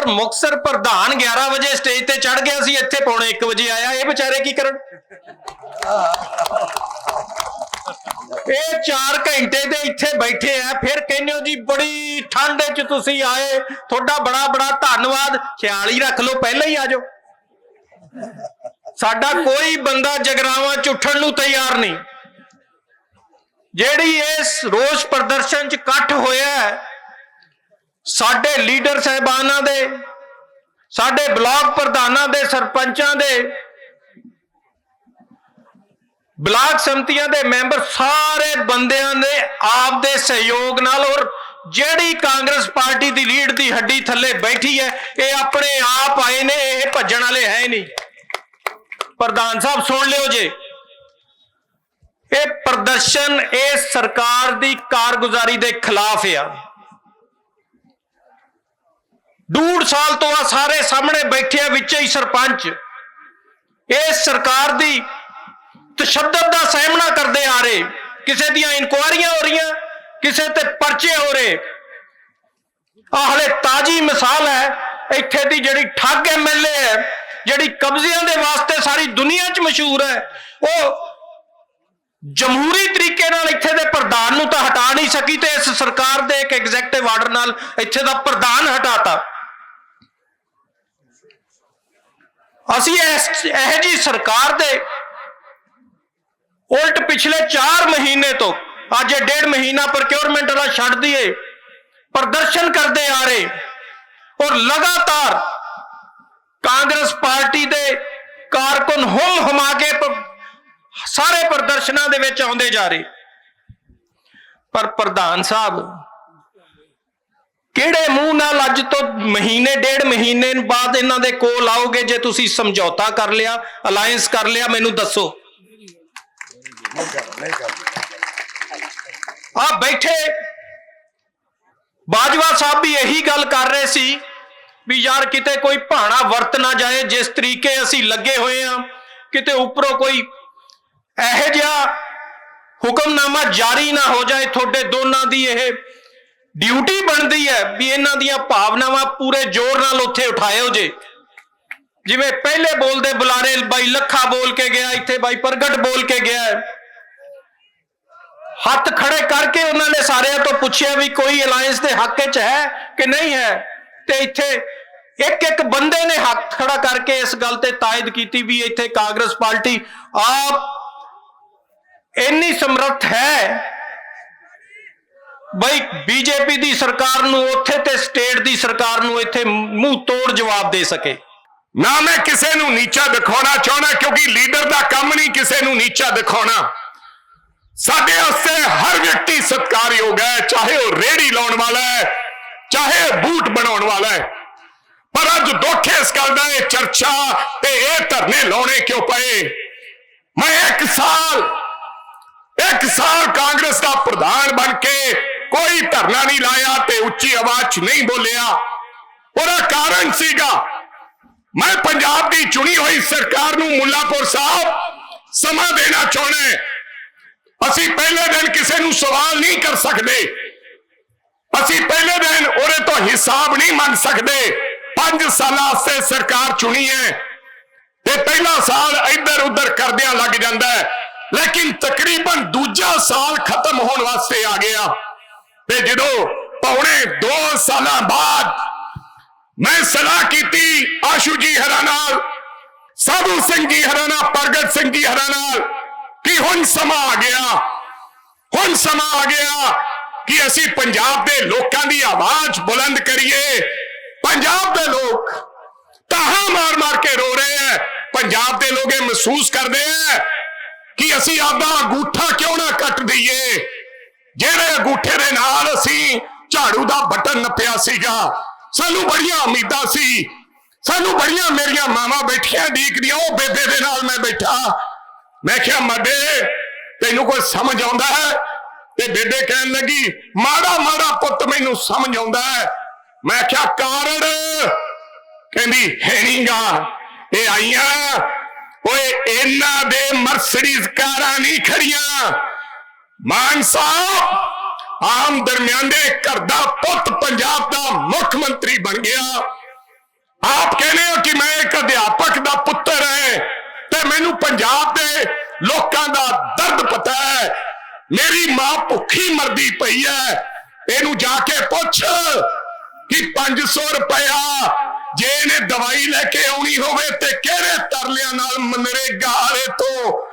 ਪਰ ਮੁਕਸਰ ਪ੍ਰਧਾਨ 11 ਵਜੇ ਸਟੇਜ ਤੇ ਚੜ ਗਿਆ ਸੀ, ਇੱਥੇ ਪੌਣੇ 1 ਵਜੇ ਆਇਆ। ਇਹ ਵਿਚਾਰੇ ਕੀ ਕਰਨ? ਇਹ 4 ਘੰਟੇ ਦੇ ਇੱਥੇ ਬੈਠੇ ਆ। ਫਿਰ ਕਹਿੰਦੇ ਹੋ ਜੀ, ਬੜੀ ਠੰਡ 'ਚ ਤੁਸੀਂ ਆਏ। ਤੁਹਾਡਾ ਬੜਾ ਬੜਾ ਧੰਨਵਾਦ। ਖਿਆਲ ਹੀ ਰੱਖ ਲਓ, ਪਹਿਲਾਂ ਹੀ ਆ ਜਾਓ। ਸਾਡਾ ਕੋਈ ਬੰਦਾ ਜਗਰਾਵਾਂ 'ਚ ਉੱਠਣ ਨੂੰ ਤਿਆਰ ਨਹੀਂ। ਜਿਹੜੀ ਇਸ ਰੋਸ ਪ੍ਰਦਰਸ਼ਨ 'ਚ ਇਕੱਠ ਹੋਇਆ ਸਾਡੇ ਲੀਡਰ ਸਹਿਬਾਨਾਂ ਦੇ, ਸਾਡੇ ਬਲਾਕ ਪ੍ਰਧਾਨਾਂ ਦੇ, ਸਰਪੰਚਾਂ ਦੇ, ਬਲਾਕ ਸੰਮਤੀਆਂ ਦੇ ਮੈਂਬਰ ਸਾਰੇ ਬੰਦਿਆਂ ਨੇ ਆਪ ਦੇ ਸਹਿਯੋਗ ਨਾਲ ਔਰ ਜਿਹੜੀ ਕਾਂਗਰਸ ਪਾਰਟੀ ਦੀ ਲੀਡ ਦੀ ਹੱਡੀ ਥੱਲੇ ਬੈਠੀ ਹੈ, ਇਹ ਆਪਣੇ ਆਪ ਆਏ ਨੇ, ਇਹ ਭੱਜਣ ਵਾਲੇ ਹੈ ਨਹੀਂ। ਪ੍ਰਧਾਨ ਸਾਹਿਬ ਸੁਣ ਲਿਓ ਜੇ। ਇਹ ਪ੍ਰਦਰਸ਼ਨ ਇਹ ਸਰਕਾਰ ਦੀ ਕਾਰਗੁਜ਼ਾਰੀ ਦੇ ਖਿਲਾਫ ਆ। ਡੂਢ ਸਾਲ ਤੋਂ ਆ ਸਾਰੇ ਸਾਹਮਣੇ ਬੈਠੇ ਆ ਵਿੱਚ ਹੀ ਸਰਪੰਚ। ਇਹ ਸਰਕਾਰ ਦੀ ਤਸ਼ੱਦਦ ਦਾ ਸਾਹਮਣਾ ਕਰਦੇ ਆ ਰਹੇ। ਕਿਸੇ ਦੀਆਂ ਇਨਕੁਆਰੀਆਂ ਹੋ ਰਹੀਆਂ, ਕਿਸੇ ਤੇ ਪਰਚੇ ਹੋ ਰਹੇ। ਆ ਹਲੇ ਤਾਜੀ ਮਿਸਾਲ ਹੈ, ਇੱਥੇ ਦੀ ਜਿਹੜੀ ਠੱਗ ਐਮਐਲਏ ਹੈ, ਜਿਹੜੀ ਕਬਜ਼ਿਆਂ ਦੇ ਵਾਸਤੇ ਸਾਰੀ ਦੁਨੀਆ 'ਚ ਮਸ਼ਹੂਰ ਹੈ, ਉਹ ਜਮਹੂਰੀ ਤਰੀਕੇ ਨਾਲ ਇੱਥੇ ਦੇ ਪ੍ਰਧਾਨ ਨੂੰ ਤਾਂ ਹਟਾ ਨਹੀਂ ਸਕੀ ਤੇ ਇਸ ਸਰਕਾਰ ਦੇ ਇੱਕ ਐਗਜ਼ੈਕਟਿਵ ਆਰਡਰ ਨਾਲ ਇੱਥੇ ਦਾ ਪ੍ਰਧਾਨ ਹਟਾਤਾ। ਅਸੀਂ ਇਸ, ਇਹ ਜੀ ਸਰਕਾਰ ਦੇ ਉਲਟ ਪਿਛਲੇ 4 ਮਹੀਨੇ ਤੋਂ, ਅੱਜ ਡੇਢ ਮਹੀਨਾ ਪ੍ਰੋਕਿਉਰਮੈਂਟ ਵਾਲਾ ਛੱਡ ਦਈਏ, ਪ੍ਰਦਰਸ਼ਨ ਕਰਦੇ ਆ ਰਹੇ ਔਰ ਲਗਾਤਾਰ ਕਾਂਗਰਸ ਪਾਰਟੀ ਦੇ ਕਾਰਕੁਨ ਹੁਮ ਹਮਾ ਕੇ ਸਾਰੇ ਪ੍ਰਦਰਸ਼ਨਾਂ ਦੇ ਵਿੱਚ ਆਉਂਦੇ ਜਾ ਰਹੇ। ਪਰ ਪ੍ਰਧਾਨ ਸਾਹਿਬ ਕਿਹੜੇ ਮੂੰਹ ਨਾਲ ਅੱਜ ਤੋਂ ਮਹੀਨੇ, ਡੇਢ ਮਹੀਨੇ ਬਾਅਦ ਇਹਨਾਂ ਦੇ ਕੋਲ ਆਓਗੇ ਜੇ ਤੁਸੀਂ ਸਮਝੌਤਾ ਕਰ ਲਿਆ ਅਲਾਈਅੰਸ ਕਰ ਲਿਆ, ਮੈਨੂੰ ਦੱਸੋ। ਆ ਬੈਠੇ। ਬਾਜਵਾ ਸਾਹਿਬ ਵੀ ਇਹੀ ਗੱਲ ਕਰ ਰਹੇ ਸੀ ਵੀ ਯਾਰ ਕਿਤੇ ਕੋਈ ਭਾਣਾ ਵਰਤ ਨਾ ਜਾਏ, ਜਿਸ ਤਰੀਕੇ ਅਸੀਂ ਲੱਗੇ ਹੋਏ ਆ ਕਿਤੇ ਉੱਪਰੋਂ ਕੋਈ ਇਹੋ ਜਿਹਾ ਹੁਕਮਨਾਮਾ ਜਾਰੀ ਨਾ ਹੋ ਜਾਏ ਤੁਹਾਡੇ ਦੋਨਾਂ ਦੀ ਇਹ ਡਿਊਟੀ ਬਣਦੀ ਹੈ ਵੀ ਇਹਨਾਂ ਦੀਆਂ ਭਾਵਨਾਵਾਂ ਪੂਰੇ ਜ਼ੋਰ ਨਾਲ ਉੱਥੇ ਉਠਾਇਓ ਜੇ। ਜਿਵੇਂ ਪਹਿਲੇ ਬੋਲਦੇ ਬੁਲਾਰੇ ਬਾਈ ਲੱਖਾ ਬੋਲ ਕੇ ਗਿਆ, ਇੱਥੇ ਬਾਈ ਪ੍ਰਗਟ ਬੋਲ ਕੇ ਗਿਆ। ਹੱਥ ਖੜੇ ਕਰਕੇ ਉਹਨਾਂ ਨੇ ਸਾਰਿਆਂ ਤੋਂ ਪੁੱਛਿਆ ਵੀ ਕੋਈ ਅਲਾਈਅੰਸ ਦੇ ਹੱਕ 'ਚ ਹੈ ਕਿ ਨਹੀਂ ਹੈ? ਤੇ ਇੱਥੇ ਇੱਕ ਇੱਕ ਬੰਦੇ ਨੇ ਹੱਥ ਖੜਾ ਕਰਕੇ ਇਸ ਗੱਲ ਤੇ ਤਾਇਦ ਕੀਤੀ ਵੀ ਇੱਥੇ ਕਾਂਗਰਸ ਪਾਰਟੀ ਆਪ ਇੰਨੀ ਸਮਰੱਥ ਹੈ ਬਈ ਬੀਜੇਪੀ ਦੀ ਸਰਕਾਰ ਨੂੰ ਉੱਥੇ ਤੇ ਸਟੇਟ ਦੀ ਸਰਕਾਰ ਨੂੰ ਇੱਥੇ ਮੂੰਹ ਤੋੜ ਜਵਾਬ ਦੇ ਸਕੇ। ਨਾ ਮੈਂ ਕਿਸੇ ਨੂੰ ਨੀਚਾ ਦਿਖਾਉਣਾ ਚਾਹੁੰਦਾ ਕਿਉਂਕਿ ਲੀਡਰ ਦਾ ਕੰਮ ਨਹੀਂ ਕਿਸੇ ਨੂੰ ਨੀਚਾ ਦਿਖਾਉਣਾ। ਸਾਡੇ ਵਾਸਤੇ ਹਰ ਵਿਅਕਤੀ ਸਤਿਕਾਰਯੋਗ ਹੈ, ਚਾਹੇ ਉਹ ਰੇੜੀ ਲਾਉਣ ਵਾਲਾ ਹੈ, ਚਾਹੇ ਬੂਟ ਬਣਾਉਣ ਵਾਲਾ ਹੈ। ਪਰ ਅੱਜ ਦੁੱਖ ਇਸ ਗੱਲ ਦਾ ਇਹ ਚਰਚਾ ਤੇ ਇਹ ਧਰਨੇ ਲਾਉਣੇ ਕਿਉਂ ਪਏ? ਮੈਂ ਇੱਕ ਸਾਲ ਇੱਕ ਸਾਲ ਕਾਂਗਰਸ ਦਾ ਪ੍ਰਧਾਨ ਬਣ ਕੇ ਕੋਈ ਧਰਨਾ ਨਹੀਂ ਲਾਇਆ ਤੇ ਉੱਚੀ ਆਵਾਜ਼ 'ਚ ਨਹੀਂ ਬੋਲਿਆ। ਉਹਦਾ ਕਾਰਨ ਸੀਗਾ, ਮੈਂ ਪੰਜਾਬ ਦੀ ਚੁਣੀ ਹੋਈ ਸਰਕਾਰ ਨੂੰ ਮੁੱਲਾਪੁਰ ਸਾਹਿਬ ਸਮਾਂ ਦੇਣਾ ਚਾਹੁੰਦਾ ਅਸੀਂ ਪਹਿਲੇ ਦਿਨ ਕਿਸੇ ਨੂੰ ਸਵਾਲ ਨਹੀਂ ਕਰ ਸਕਦੇ। ਅਸੀਂ ਪਹਿਲੇ ਦਿਨ ਉਹਦੇ ਤੋਂ ਹਿਸਾਬ ਨਹੀਂ ਮੰਗ ਸਕਦੇ। 5 ਸਾਲਾਂ ਵਾਸਤੇ ਸਰਕਾਰ ਚੁਣੀ ਹੈ ਤੇ ਪਹਿਲਾ ਸਾਲ ਇੱਧਰ ਉੱਧਰ ਕਰਦਿਆਂ ਲੱਗ ਜਾਂਦਾ ਹੈ। ਲੇਕਿਨ ਤਕਰੀਬਨ ਦੂਜਾ ਸਾਲ ਖਤਮ ਹੋਣ ਵਾਸਤੇ ਆ ਗਿਆ। ਤੇ ਜਦੋਂ ਪੌਣੇ 2 ਸਾਲਾਂ ਬਾਅਦ ਮੈਂ ਸਲਾਹ ਕੀਤੀ ਆਸ਼ੂ ਜੀ ਹਰਾਂ ਨਾਲ, ਸਾਧੂ ਸਿੰਘ ਜੀ ਹਰਾਂ ਨਾਲ, ਪ੍ਰਗਟ ਸਿੰਘ ਜੀ ਹਰਾਂ ਨਾਲ ਕਿ ਹੁਣ ਸਮਾਂ ਆ ਗਿਆ। ਹੁਣ ਸਮਾਂ ਆ ਗਿਆ ਕਿ ਅਸੀਂ ਪੰਜਾਬ ਦੇ ਲੋਕਾਂ ਦੀ ਆਵਾਜ਼ ਬੁਲੰਦ ਕਰੀਏ। ਪੰਜਾਬ ਦੇ ਲੋਕ ਤਾਹਾ ਮਾਰ ਮਾਰ ਕੇ ਰੋ ਰਹੇ ਹੈ ਪੰਜਾਬ ਦੇ ਲੋਕ ਇਹ ਮਹਿਸੂਸ ਕਰਦੇ ਹੈ ਕਿ ਅਸੀਂ ਆਪਦਾ ਅੰਗੂਠਾ ਕਿਉਂ ਨਾ ਕੱਟ ਦਈਏ? ਜਿਹੜੇ ਅੰਗੂਠੇ ਦੇ ਨਾਲ ਅਸੀਂ ਝਾੜੂ ਦਾ ਬਟਨ ਨੱਪਿਆ ਸੀਗਾ, ਸਾਨੂੰ ਬੜੀਆਂ ਉਮੀਦਾਂ ਸੀ। ਸਾਨੂੰ ਬੜੀਆਂ ਮੇਰੀਆਂ ਮਾਵਾਂ ਬੈਠੀਆਂ ਡੀਕਦੀਆਂ, ਉਹ ਬੇਬੇ ਦੇ ਨਾਲ ਮੈਂ ਬੈਠਾ। ਮੈਂ ਕਿਹਾ, ਮੱਡੇ, ਤੈਨੂੰ ਕੋਈ ਸਮਝ ਆਉਂਦਾ ਹੈ? ਤੇ ਬੇਬੇ ਕਹਿਣ ਲੱਗੀ, ਮਾੜਾ ਮਾੜਾ ਪੁੱਤ ਮੈਨੂੰ ਸਮਝ ਆਉਂਦਾ ਹੈ। ਮੈਂ ਕਿਹਾ ਕਾਰੜ ਕਹਿੰਦੀ ਹੈ ਇਹ ਆਈਆਂ। ਓਏ, ਇਹਨਾਂ ਦੇ ਮਰਸਡੀਜ਼ ਕਾਰਾਂ ਨਹੀਂ ਖੜੀਆਂ। ਮਾਨ ਸਾਹਿਬ ਆਮ ਦਰਮਿਆਨ ਘਰ ਦਾ ਪੁੱਤ ਪੰਜਾਬ ਦਾ ਮੁੱਖ ਮੰਤਰੀ ਬਣ ਗਿਆ। ਆਪ ਕਹਿੰਦੇ ਹੋ ਕਿ ਮੈਂ ਇੱਕ ਅਧਿਆਪਕ ਦਾ ਪੁੱਤਰ ਹਾਂ ਤੇ ਮੈਨੂੰ ਪੰਜਾਬ ਦੇ ਲੋਕਾਂ ਦਾ ਦਰਦ ਪਤਾ ਹੈ। ਮੇਰੀ ਮਾਂ ਭੁੱਖੀ ਮਰਦੀ ਪਈ ਹੈ। ਇਹਨੂੰ ਜਾ ਕੇ ਪੁੱਛ ਕਿ 500 ਰੁਪਇਆ ਜੇ ਇਹਨੇ ਦਵਾਈ ਲੈ ਕੇ ਆਉਣੀ ਹੋਵੇ ਤੇ ਕਿਹੜੇ ਤਰਲਿਆਂ ਨਾਲ ਮਨਰੇਗਾ ਵਾਲੇ ਤੋਂ